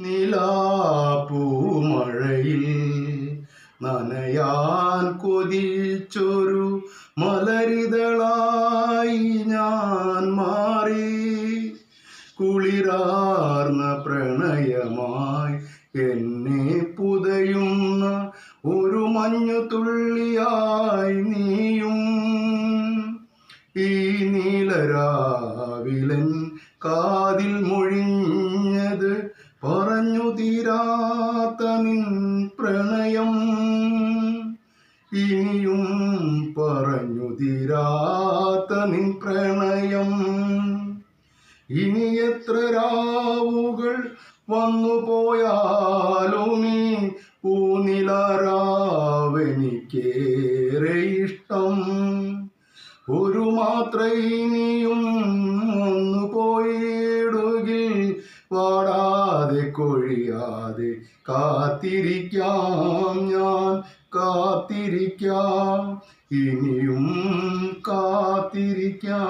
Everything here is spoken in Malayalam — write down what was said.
നിലാപ്പൂമഴയിൽ നനയാൻ കൊതിച്ചൊരു മലരിതളായി ഞാൻ മാറി. കുളിരാർന്ന പ്രണയമായി എന്നെ പുതയുന്ന ഒരു മഞ്ഞു തുള്ളിയായി നീയും. ഈ നീലരാവിലൻ കാതിൽ മൊഴിഞ്ഞത് പറഞ്ഞു തീരാത്ത നിൻ പ്രണയം. ഇനിയും പറഞ്ഞു തീരാത്ത നിൻ പ്രണയം. ഇനി എത്ര രാവുകൾ വന്നു പോയാലും നീ പൂനിലാരാവെനിക്കേറെ ഇഷ്ടം. ഒരു മാത്ര ഇനിയും വന്നു പോയിടുകിൽ വാടാതെ കൊഴിയാതെ കാത്തിരിക്കാം ഞാൻ കാത്തിരിക്കാം. ഇനിയും കാത്തിരിക്കാം.